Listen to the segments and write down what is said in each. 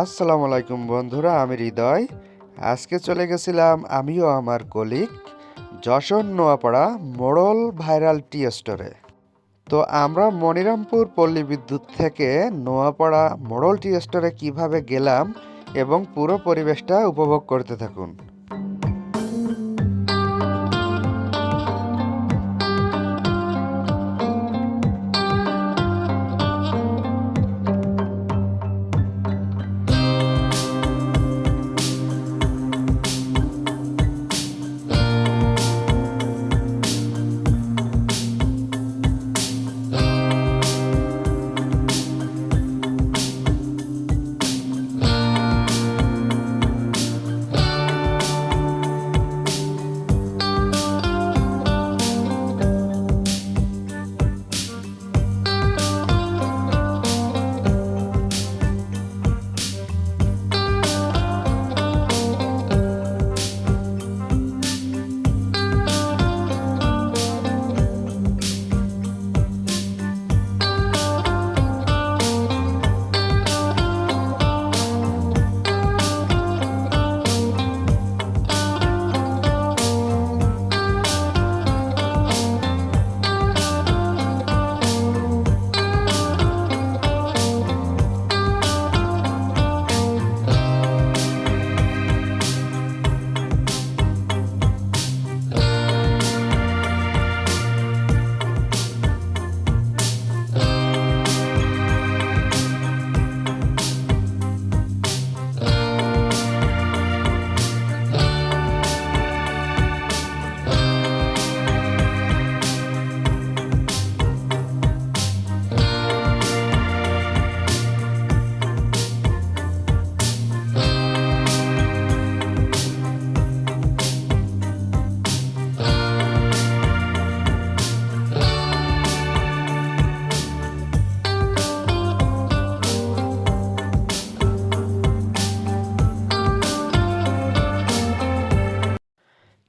আসসালামু আলাইকুম বন্ধুরা, আমি হৃদয়। আজকে চলে গেছিলাম আমিও আমার কলিগ যশোর নোয়াপাড়া মোড়ল ভাইরাল টি স্টোরে। তো আমরা মনিরামপুর পল্লী বিদ্যুৎ থেকে নোয়াপাড়া মোড়ল টি স্টোরে কীভাবে গেলাম এবং পুরো পরিবেশটা উপভোগ করতে থাকুন।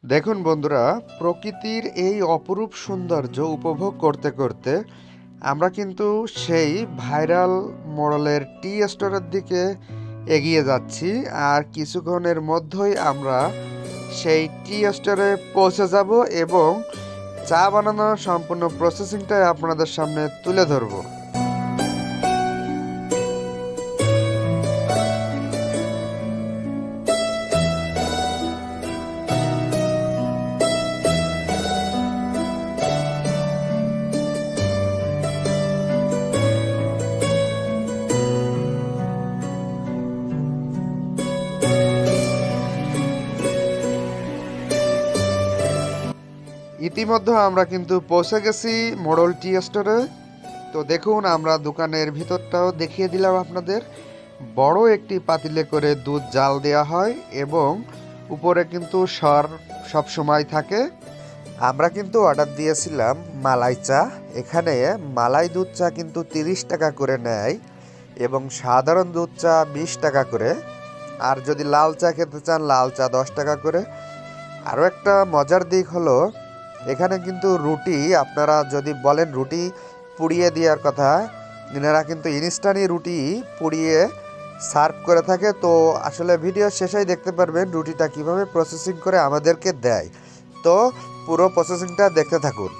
দেখুন বন্ধুরা, প্রকৃতির এই অপরূপ সৌন্দর্য উপভোগ করতে করতে আমরা কিন্তু সেই ভাইরাল মডেলের টি স্টোরের দিকে এগিয়ে যাচ্ছি আর কিছুক্ষণের মধ্যেই আমরা সেই টি স্টোরে পৌঁছে যাব এবং চা বানানোর সম্পূর্ণ প্রসেসিংটাই আপনাদের সামনে তুলে ধরবো। ইতিমধ্যে আমরা কিন্তু পৌঁছে গেছি মোড়ল টি স্টোরে। তো দেখুন, আমরা দোকানের ভিতরটাও দেখিয়ে দিলাম আপনাদের। বড় একটি পাতিলে করে দুধ জাল দেওয়া হয় এবং উপরে কিন্তু সর সব সময় থাকে। আমরা কিন্তু অর্ডার দিয়েছিলাম মালাই চা। এখানে মালাই দুধ চা কিন্তু তিরিশ টাকা করে নেয় এবং সাধারণ দুধ চা বিশ টাকা করে। আর যদি লাল চা খেতে চান, লাল চা দশ টাকা করে। আরও একটা মজার দিক হলো এখানে কিন্তু রুটি, আপনারা যদি বলেন রুটি পুড়িয়ে দেওয়ার কথা এনারা কিন্তু ইনস্ট্যান্টই রুটি পুড়িয়ে সার্ভ করে থাকে। তো আসলে ভিডিও শেষেই দেখতে পারবেন রুটিটা কীভাবে প্রসেসিং করে আমাদেরকে দেয়। তো পুরো প্রসেসিংটা দেখতে থাকুন।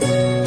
আলাইকুম